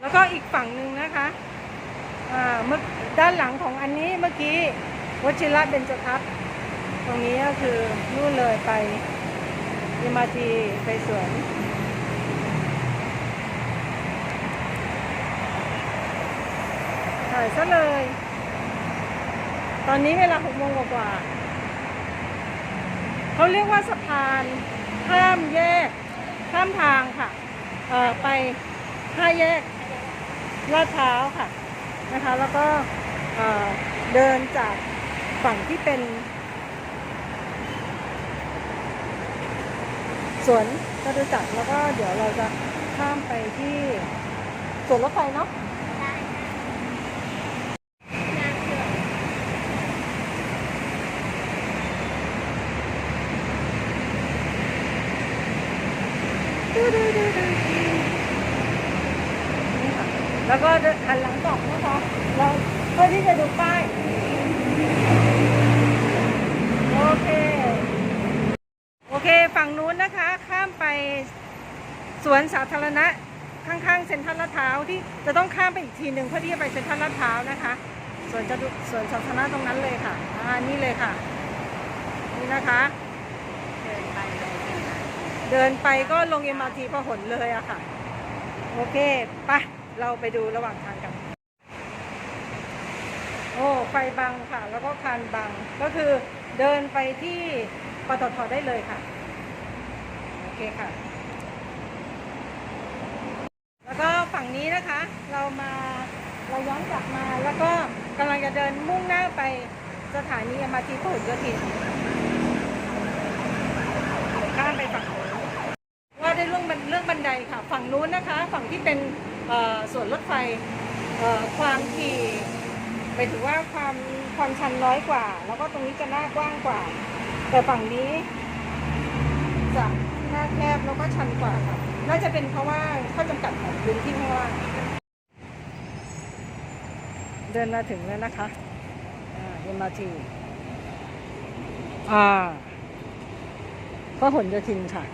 แล้วก็อีกฝั่งหนึ่งนะคะอ่าเมื่อด้านหลังของอันนี้เมื่อกี้วชิระเบญจทัศน์ตรงนี้ก็คือนู่นเลยไปยมาทีไปสวนถ่ายซะเลย ตอนนี้เวลาหกโมงกว่าๆเขาเรียกว่าสะพานข้ามแยกข้ามทางค่ะ เอ่อไปห้าแยกลาดพร้าวค่ะนะคะ แล้วก็เอ่อเดินจากฝั่งที่เป็นสวนจตุจักรแล้วก็เดี๋ยวเราจะข้ามไปที่สวนรถไฟเนาะดูดูดูดูนี่ค่ะ แล้วก็หันหลังกลับนะคะเราเพื่อที่จะดูป้าย โอเค โอเค ฝั่งนู้นนะคะ ข้ามไปสวนสาธารณะข้างๆเซ็นทรัลลาดพร้าวที่จะต้องข้ามไปอีกทีหนึ่งเพื่อที่จะไปเซ็นทรัลลาดพร้าวนะคะสวนจะดูสวนสาธารณะตรงนั้นเลยค่ะอ่านี่เลยค่ะ นี่นะคะ เดินไปเลยค่ะเดินไปก็ลง MRT พหลเลยอะค่ะ โอเค ไป เราไปดูระหว่างทางกัน โอ้ไฟบังค่ะ แล้วก็คานบังก็คือเดินไปที่ปตทได้เลยค่ะ โอเคค่ะ แล้วก็ฝั่งนี้นะคะ เรามาเราย้อนกลับมาแล้วก็กำลังจะเดินมุ่งหน้าไปสถานี MRT พหลโยธินข้ามไปฝั่งนู้นว่าได้เรื่องเรื่องบันไดค่ะ ฝั่งนู้นนะคะ ฝั่งที่เป็น ส่วนรถไฟเอ่อความถี่หมายถึงว่าความความชันน้อยกว่า แล้วก็ตรงนี้จะหน้ากว้างกว่า แต่ฝั่งนี้จะหน้าแคบแล้วก็ชันกว่าค่ะน่าจะเป็นเพราะว่าข้อจำกัดของพื้นที่ข้างล่างเดินมาถึงแล้วนะคะอ่า MRT อ่าพหลโยธินค่ะ